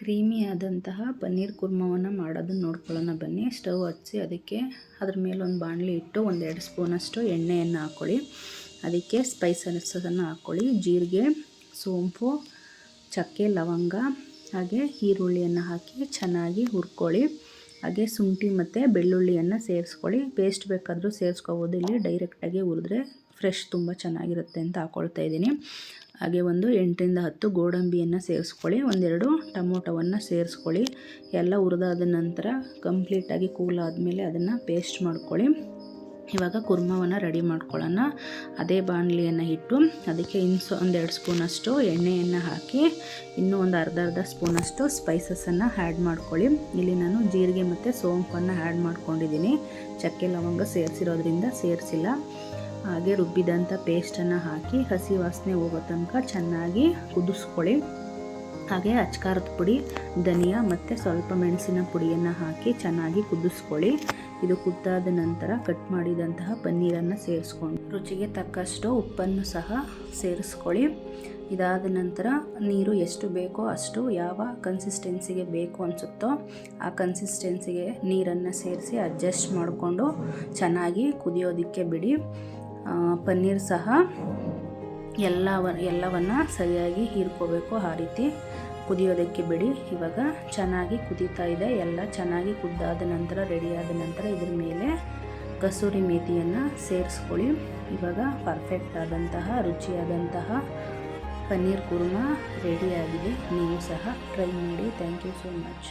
ಕ್ರೀಮಿಯಾದಂತಹ ಪನ್ನೀರ್ ಕುರ್ಮವನ್ನು ಮಾಡೋದನ್ನು ನೋಡ್ಕೊಳ್ಳೋಣ ಬನ್ನಿ. ಸ್ಟವ್ ಹಚ್ಚಿ ಅದಕ್ಕೆ ಅದ್ರ ಒಂದು ಬಾಣಲಿ ಇಟ್ಟು ಒಂದೆರಡು ಸ್ಪೂನಷ್ಟು ಎಣ್ಣೆಯನ್ನು ಹಾಕ್ಕೊಳ್ಳಿ ಅದಕ್ಕೆ ಸ್ಪೈಸ್ ಅನ್ನಿಸೋದನ್ನು ಹಾಕ್ಕೊಳ್ಳಿ ಜೀರಿಗೆ, ಸೋಂಪು, ಚಕ್ಕೆ, ಲವಂಗ, ಹಾಗೆ ಈರುಳ್ಳಿಯನ್ನು ಹಾಕಿ ಚೆನ್ನಾಗಿ ಹುರ್ಕೊಳ್ಳಿ. ಹಾಗೆ ಶುಂಠಿ ಮತ್ತು ಬೆಳ್ಳುಳ್ಳಿಯನ್ನು ಸೇರಿಸ್ಕೊಳ್ಳಿ. ಪೇಸ್ಟ್ ಬೇಕಾದರೂ ಸೇರಿಸ್ಕೋಬೋದು. ಇಲ್ಲಿ ಡೈರೆಕ್ಟಾಗಿ ಹುರಿದ್ರೆ ಫ್ರೆಶ್ ತುಂಬ ಚೆನ್ನಾಗಿರುತ್ತೆ ಅಂತ ಹಾಕ್ಕೊಳ್ತಾ ಇದ್ದೀನಿ. ಹಾಗೆ ಒಂದು ಎಂಟರಿಂದ ಹತ್ತು ಗೋಡಂಬಿಯನ್ನು ಸೇರಿಸ್ಕೊಳ್ಳಿ. ಒಂದೆರಡು ಟೊಮೊಟೊವನ್ನು ಸೇರಿಸ್ಕೊಳ್ಳಿ. ಎಲ್ಲ ಹುರಿದಾದ ನಂತರ ಕಂಪ್ಲೀಟಾಗಿ ಕೂಲ್ ಆದಮೇಲೆ ಅದನ್ನು ಪೇಸ್ಟ್ ಮಾಡ್ಕೊಳ್ಳಿ. ಇವಾಗ ಕುರ್ಮವನ್ನು ರೆಡಿ ಮಾಡ್ಕೊಳ್ಳೋಣ. ಅದೇ ಬಾಣಲಿಯನ್ನು ಇಟ್ಟು ಅದಕ್ಕೆ ಇನ್ಸು ಒಂದೆರಡು ಸ್ಪೂನಷ್ಟು ಎಣ್ಣೆಯನ್ನು ಹಾಕಿ, ಇನ್ನೂ ಒಂದು ಅರ್ಧ ಅರ್ಧ ಸ್ಪೂನಷ್ಟು ಸ್ಪೈಸಸನ್ನು ಆ್ಯಡ್ ಮಾಡ್ಕೊಳ್ಳಿ. ಇಲ್ಲಿ ನಾನು ಜೀರಿಗೆ ಮತ್ತು ಸೋಂಪನ್ನು ಆ್ಯಡ್ ಮಾಡ್ಕೊಂಡಿದ್ದೀನಿ. ಚಕ್ಕೆ ಲವಂಗ ಸೇರಿಸಿರೋದ್ರಿಂದ ಸೇರಿಸಿಲ್ಲ. ಹಾಗೆ ರುಬ್ಬಿದಂಥ ಪೇಸ್ಟನ್ನು ಹಾಕಿ ಹಸಿ ವಾಸನೆ ಹೋಗೋ ತನಕ ಚೆನ್ನಾಗಿ ಕುದಿಸ್ಕೊಳ್ಳಿ. ಹಾಗೆ ಅಚ್ಕಾರದ ಪುಡಿ, ಧನಿಯಾ ಮತ್ತು ಸ್ವಲ್ಪ ಮೆಣಸಿನ ಪುಡಿಯನ್ನು ಹಾಕಿ ಚೆನ್ನಾಗಿ ಕುದಿಸ್ಕೊಳ್ಳಿ. ಇದು ಕುದ್ದಾದ ನಂತರ ಕಟ್ ಮಾಡಿದಂತಹ ಪನ್ನೀರನ್ನು ಸೇರಿಸ್ಕೊಂಡು ರುಚಿಗೆ ತಕ್ಕಷ್ಟು ಉಪ್ಪನ್ನು ಸಹ ಸೇರಿಸ್ಕೊಳ್ಳಿ. ಇದಾದ ನಂತರ ನೀರು ಎಷ್ಟು ಬೇಕೋ ಅಷ್ಟು ಯಾವ ಕನ್ಸಿಸ್ಟೆನ್ಸಿಗೆ ಬೇಕು ಅನಿಸುತ್ತೋ ಆ ಕನ್ಸಿಸ್ಟೆನ್ಸಿಗೆ ನೀರನ್ನು ಸೇರಿಸಿ ಅಡ್ಜಸ್ಟ್ ಮಾಡಿಕೊಂಡು ಚೆನ್ನಾಗಿ ಕುದಿಯೋದಕ್ಕೆ ಬಿಡಿ. ಪನ್ನೀರ್ ಸಹ ಎಲ್ಲವ, ಎಲ್ಲವನ್ನು ಸರಿಯಾಗಿ ಹೀರ್ಕೋಬೇಕು. ಆ ರೀತಿ ಕುದಿಯೋದಕ್ಕೆ ಬಿಡಿ. ಇವಾಗ ಚೆನ್ನಾಗಿ ಕುದೀತಾ ಇದೆ. ಎಲ್ಲ ಚೆನ್ನಾಗಿ ಕುದ್ದಾದ ನಂತರ ರೆಡಿಯಾದ ನಂತರ ಇದ್ರ ಮೇಲೆ ಕಸೂರಿ ಮೇತಿಯನ್ನು ಸೇರಿಸ್ಕೊಳ್ಳಿ. ಇವಾಗ ಪರ್ಫೆಕ್ಟ್ ಆದಂತಹ, ರುಚಿಯಾದಂತಹ ಪನ್ನೀರ್ ಕುರ್ಮಾ ರೆಡಿಯಾಗಿದೆ ನೀವು ಸಹ ಟ್ರೈ ಮಾಡಿ. Thank you so much